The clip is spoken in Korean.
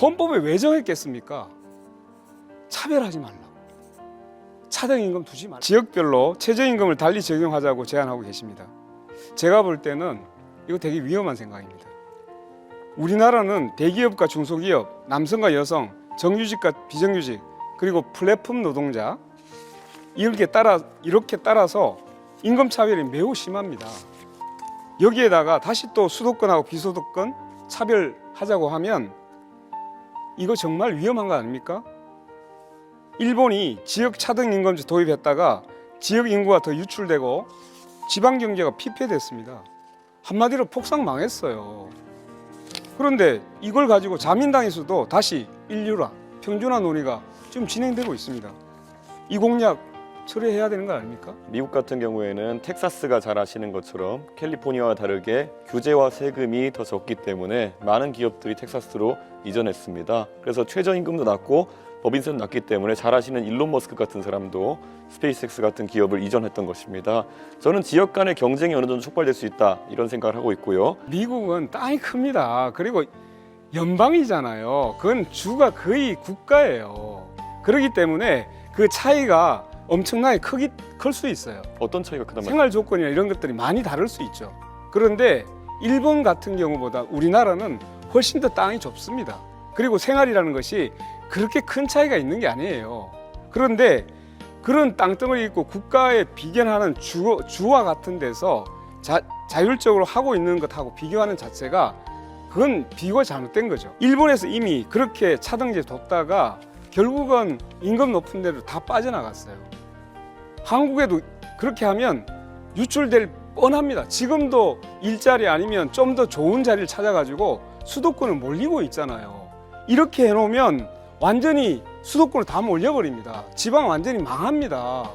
헌법에 왜 정했겠습니까? 차별하지 말라고. 차등임금 두지 말라. 지역별로 최저임금을 달리 적용하자고 제안하고 계십니다. 제가 볼 때는 이거 되게 위험한 생각입니다. 우리나라는 대기업과 중소기업, 남성과 여성, 정규직과 비정규직, 그리고 플랫폼 노동자 이렇게 따라 이렇게 따라서 임금 차별이 매우 심합니다. 여기에다가 다시 또 수도권하고 비수도권 차별하자고 하면 이거 정말 위험한 거 아닙니까? 일본이 지역 차등 임금제 도입했다가 지역 인구가 더 유출되고 지방 경제가 피폐됐습니다. 한마디로 폭삭 망했어요. 그런데 이걸 가지고 자민당에서도 다시 인류화, 평준화 논의가 지금 진행되고 있습니다. 이 공약 철회해야 되는 거 아닙니까? 미국 같은 경우에는 텍사스가 잘 아시는 것처럼 캘리포니아와 다르게 규제와 세금이 더 적기 때문에 많은 기업들이 텍사스로 이전했습니다. 그래서 최저임금도 낮고 법인세도 낮기 때문에 잘 아시는 일론 머스크 같은 사람도 스페이스X 같은 기업을 이전했던 것입니다. 저는 지역 간의 경쟁이 어느 정도 촉발될 수 있다 이런 생각을 하고 있고요. 미국은 땅이 큽니다. 그리고 연방이잖아요. 그건 주가 거의 국가예요. 그렇기 때문에 그 차이가 엄청나게 크기 클 수 있어요. 어떤 차이가 크단 말이에요? 생활 조건이나 이런 것들이 많이 다를 수 있죠. 그런데 일본 같은 경우보다 우리나라는 훨씬 더 땅이 좁습니다. 그리고 생활이라는 것이 그렇게 큰 차이가 있는 게 아니에요. 그런데 그런 땅덩어리 있고 국가에 비견하는 주, 주와 같은 데서 자, 자율적으로 하고 있는 것하고 비교하는 자체가 그건 비교가 잘못된 거죠. 일본에서 이미 그렇게 차등제 뒀다가 결국은 임금 높은 데로 다 빠져나갔어요. 한국에도 그렇게 하면 유출될 뻔합니다. 지금도 일자리 아니면 좀 더 좋은 자리를 찾아가지고 수도권을 몰리고 있잖아요. 이렇게 해놓으면 완전히 수도권을 다 몰려버립니다. 지방 완전히 망합니다.